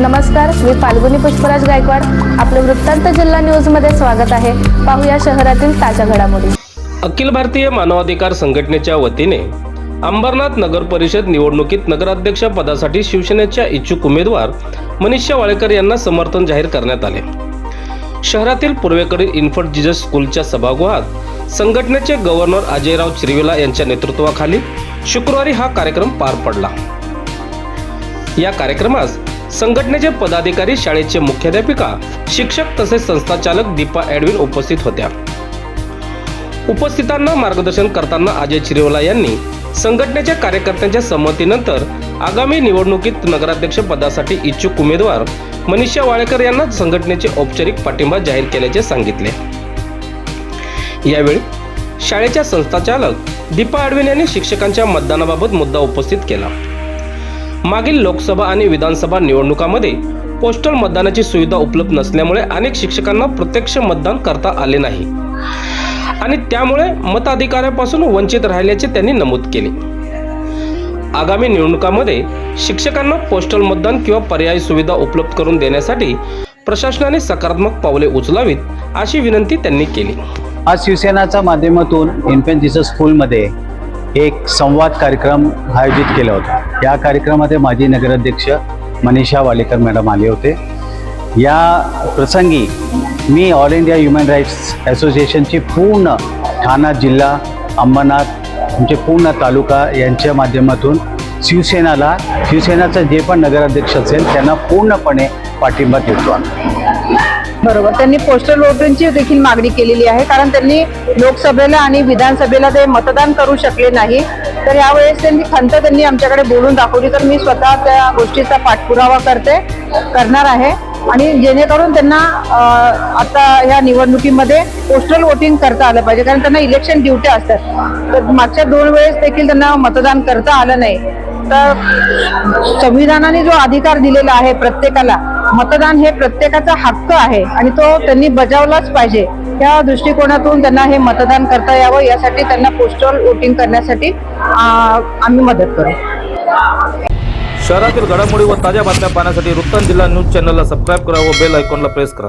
नमस्कार मी फाल्गुनी पुष्पराज गायकवाड. आपलं वृत्तांत जिल्हा न्यूजमध्ये स्वागत आहे. पाहूया शहरातील ताज्या घडामोडी. अखिल भारतीय मानवाधिकार संघटनेच्या वतीने अंबरनाथ नगर परिषद निवडणुकीत नगराध्यक्ष पदासाठी शिवसेनेच्या इच्छुक उमेदवार मनीषा वाळेकर यांना समर्थन जाहीर करण्यात आले. शहरातील पूर्वेकडील इन्फंट जिजस स्कूलच्या सभागृहात संघटनेचे गव्हर्नर अजयराव चिरविला यांच्या नेतृत्वाखाली शुक्रवारी हा कार्यक्रम पार पडला. या कार्यक्रमास संघटनेचे पदाधिकारी शाळेचे मुख्याध्यापिका शिक्षक तसेच संस्थाचालक दीपा ॲडविन उपस्थित होत्या. उपस्थितांना मार्गदर्शन करताना अजय चिरेवला यांनी संघटनेच्या कार्यकर्त्यांच्या संमतीनंतर आगामी निवडणुकीत नगराध्यक्ष पदासाठी इच्छुक उमेदवार मनीषा वाळेकर यांना संघटनेचे औपचारिक पाठिंबा जाहीर केल्याचे सांगितले. यावेळी शाळेच्या संस्थाचालक दीपा आडवीन यांनी शिक्षकांच्या मतदानाबाबत मुद्दा उपस्थित केला. मागील लोकसभा आणि विधानसभा निवडणुकामध्ये पोस्टल मतदानाची सुविधा उपलब्ध नसल्यामुळे अनेक शिक्षकांना प्रत्यक्ष मतदान करता आले नाही. आणि त्यामुळे मताधिकारापासून वंचित राहिल्याचे त्यांनी नमूद केले. आगामी निवडणुकामध्ये शिक्षकांना पोस्टल मतदान किंवा पर्यायी सुविधा उपलब्ध करून देण्यासाठी प्रशासनाने सकारात्मक पावले उचलावीत अशी विनंती त्यांनी केली. आज शिवसेनाच्या माध्यमातून इन्फेंट स्कूलमध्ये एक संवाद कार्यक्रम आयोजित केला होता. या कार्यक्रमामध्ये माजी नगराध्यक्ष मनीषा वालेकर मॅडम आले होते. या प्रसंगी मी ऑल इंडिया ह्युमन राईट्स असोसिएशनची पूर्ण ठाणा जिल्हा अंबरनाथ आमचे पूर्ण तालुका यांच्या माध्यमातून शिवसेनाला शिवसेनाचं जे पण नगराध्यक्ष असेल त्यांना पूर्णपणे पाठिंबा देतो आम्ही. बरोबर. त्यांनी पोस्टल वोटिंगची देखील मागणी केलेली आहे कारण त्यांनी लोकसभेला आणि विधानसभेला ते मतदान करू शकले नाही. तर यावेळेस त्यांनी खंत त्यांनी आमच्याकडे बोलून दाखवली तर मी स्वतः त्या गोष्टीचा पाठपुरावा करते करणार आहे. आणि जेणेकरून त्यांना आता ह्या निवडणुकीमध्ये पोस्टल वोटिंग करता आलं पाहिजे कारण त्यांना इलेक्शन ड्युट्या असतात. तर मागच्या दोन वेळेस देखील त्यांना मतदान करता आलं नाही. तर संविधानाने जो अधिकार दिलेला आहे प्रत्येकाला मतदान हे प्रत्येकाचा हक्क आहे आणि तो त्यांनी बजावलाच पाहिजे. त्या दृष्टिकोनातून त्यांना हे मतदान करता यावं यासाठी त्यांना पोस्टल वोटिंग करण्यासाठी आम्ही मदत करू. शहरातील घडामोडी व ताज्या बातम्या पाहण्यासाठी वृत्तांत जिल्हा न्यूज चॅनलला सबस्क्राईब करा व बेल आयकॉनला प्रेस करा.